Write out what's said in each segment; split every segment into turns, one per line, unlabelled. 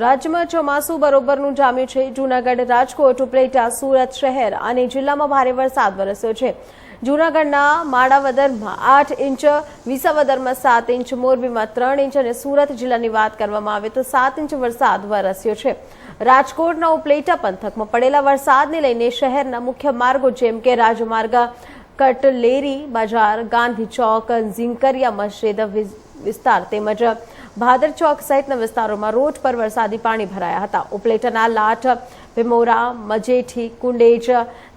રાજ્યમાં ચોમાસું બરોબરનું જામ્યું છે. જૂનાગઢ રાજકોટ, ઉપલેટા, સુરત શહેર અને જિલ્લામાં ભારે વરસાદ વરસ્યો છે. જૂનાગઢના માળાવદરમાં આઠ ઇંચ, વિસાવદરમાં સાત ઇંચ, મોરબીમાં ત્રણ ઇંચ અને સુરત જિલ્લાની વાત કરવામાં આવે તો સાત ઇંચ વરસાદ વરસ્યો છે. રાજકોટના ઉપલેટા પંથકમાં પડેલા વરસાદને લઈને શહેરના મુખ્ય માર્ગો જેમ કે રાજમાર્ગ, કટલેરી બજાર, ગાંધી ચોક, ઝીંકરિયા મસ્જિદ વિસ્તાર તેમજ ભાદર ચોક સહિતના વિસ્તારોમાં રોડ પર વરસાદી પાણી ભરાયા હતા. ઉપલેટાના લાઠ ભીમોરા, મજેઠી, કુંડેજ,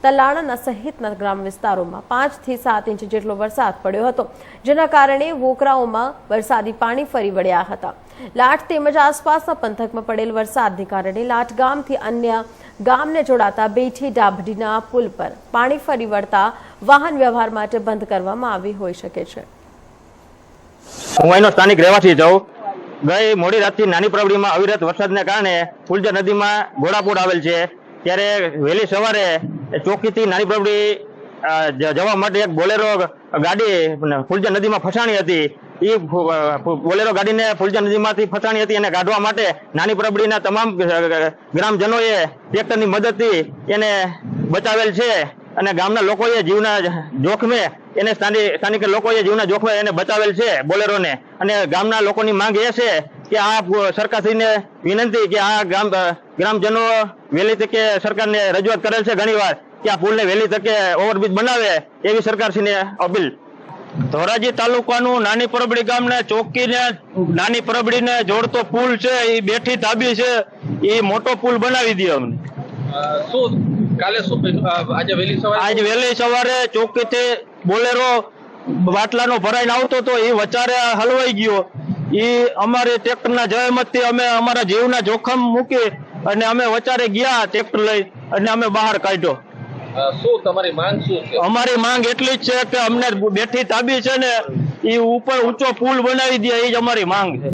તલાણાના સહિતના ગ્રામ વિસ્તારોમાં પાંચથી સાત ઇંચ જેટલો વરસાદ પડ્યો હતો, જેના કારણે વોકરાઓમાં વરસાદી પાણી ફરી વળ્યા હતા. લાઠ તેમજ આસપાસના પંથકમાં પડેલ વરસાદને કારણે લાઠ ગામથી અન્ય ગામને જોડાતા બેઠી ડાભડીના પુલ પર પાણી ફરી વળતા વાહન વ્યવહાર માટે બંધ કરવામાં આવી હોઈ શકે છે.
હું અહીંનો સ્થાનિક રહેવાસી છું. ગઈ મોડી રાતથી નાની પ્રવડીમાં અવિરત વરસાદને કારણે ફુલજર નદીમાં ઘોડાપૂર આવેલ છે. ત્યારે વહેલી સવારે ચોકીથી નાની પ્રવડી જવા માટે એક બોલેરો ગાડી ફુલજર નદીમાં ફસાણી હતી. એ બોલેરો ગાડીને ફુલજર નદીમાંથી ફસાણી હતી એને કાઢવા માટે નાની પ્રબળીના તમામ ગ્રામજનોએ ટ્રેક્ટરની મદદથી એને બચાવેલ છે. અને ગામના લોકોએ જીવના જોખમે એને સ્થાનિક લોકોએ જીવના જોખમે એને બચાવેલ છે બોલેરોને. અને ગામના લોકોની માંગ એ છે કે આ સરકારશ્રીને વિનંતી કે આ ગામ, ગ્રામજનો વહેલી તકે સરકારને રજૂઆત કરેલ છે ઘણીવાર કે આ પુલને વહેલી તકે ઓવરબ્રિજ બનાવે એવી સરકારશ્રીને અપીલ. ધોરાજી તાલુકાનું નાની પરબડી ગામને ચોકીને નાની પરબડીને જોડતો પુલ છે એ બેઠી તાબી છે એ મોટો પુલ બનાવી દે અમને.
શું કાલે શું આજે વહેલી સવારે
આજ વહેલી સવારે ચોકીથી બોલેરો બાટલાનો ભરાઈને આવતો હતો એ વચારે હલવાઈ ગયો. એ અમારી ટ્રેક્ટરના જહેમતથી અમે અમારા જીવના જોખમ મૂકી અને અમે વચારે ગયા ટ્રેક્ટર લઈ અને અમે બહાર કાઢ્યો.
શું તમારી માંગ શું છે?
અમારી માંગ એટલી જ છે કે અમને બેઠી તાબી છે ને એ ઉપર ઊંચો પુલ બનાવી દે એ જ અમારી માંગ છે.